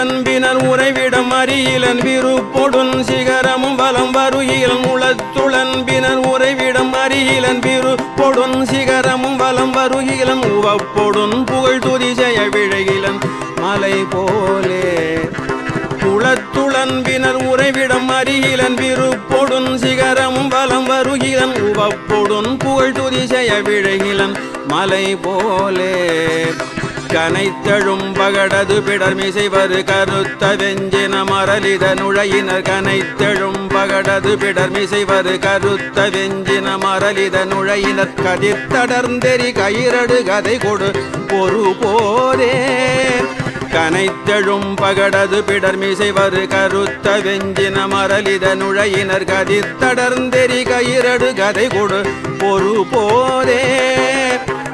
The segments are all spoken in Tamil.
உளத்துளன்பினர் உறைவிடம் அறியிலன் விருப்பொடுன் சிகரமும் வலம் வருகிலன் உளத்துளன்பினர் உறைவிடம் அறியிலன் விருப்பொடுன் சிகரமும் வலம் வருகிலன் உவப்பொடுன் புகழ் துதிசெய விழகிலன் மலை போலே. குளத்துளன்பினர் உறைவிடம் அருகிலன் விருப்பொடுன் சிகரமும் வலம் வருகிலன் உவப்பொடுன் புகழ் துதி செய்ய விழகிலன் மலை போலே. கனைத்தழும் பகடது பிடர்மிசைவரு கருத்த வெஞ்சின மரலித நுழையினர் கனைத்தழும் பகடது பிடர்மிசைவரு கருத்த வெஞ்சின மரலித நுழையினர் கதிர்த்தடர்ந்தெறி கயிரடு கதை கொடு பொறு போரே கனைத்தெழும் பகடது பிடர்மிசைவரு கருத்த வெஞ்சின மரலித நுழையினர் கதிர்த்தடர்ந்தெறி கயிரடு கதை கொடு பொறு போரே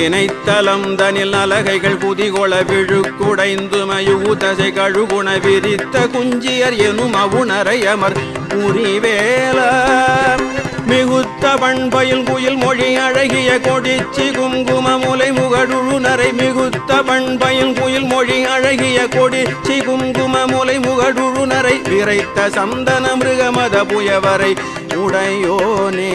தினைத்தலம் தனில் அலகைகள் புதிகொள விழுக்குடைந்து குடைந்துமையுதசை கழுகுண விரித்த குஞ்சியர் எனும் அவுணரையமர் உரிவேல மிகுத்த பண்பயில் குயில் மொழி அழகிய கொடிச்சி குங்கும முலை முகடுழுநரை மிகுத்த பண்பயில் குயில் மொழி அழகிய கொடிச்சி குங்கும முலை முகடுழுநரை. விரைத்த சந்தன மிருகமத புயவரை உடையோனே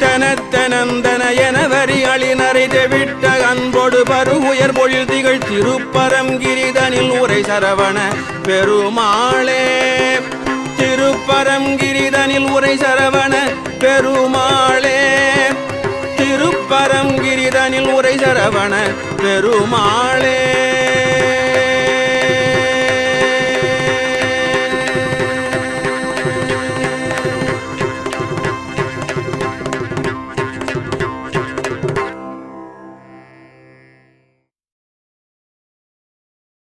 தனத்தனந்தன என வரி அழினரை தெவிட்ட அன்போடு பருகுயர் பொழில் திகழ் திருப்பரங்கிரிதனில் உரை சரவண பெருமாளே. திருப்பரங்கிரிதனில் உரை சரவண பெருமாளே. திருப்பரங்கிரிதனில் உரை சரவண பெருமாளே.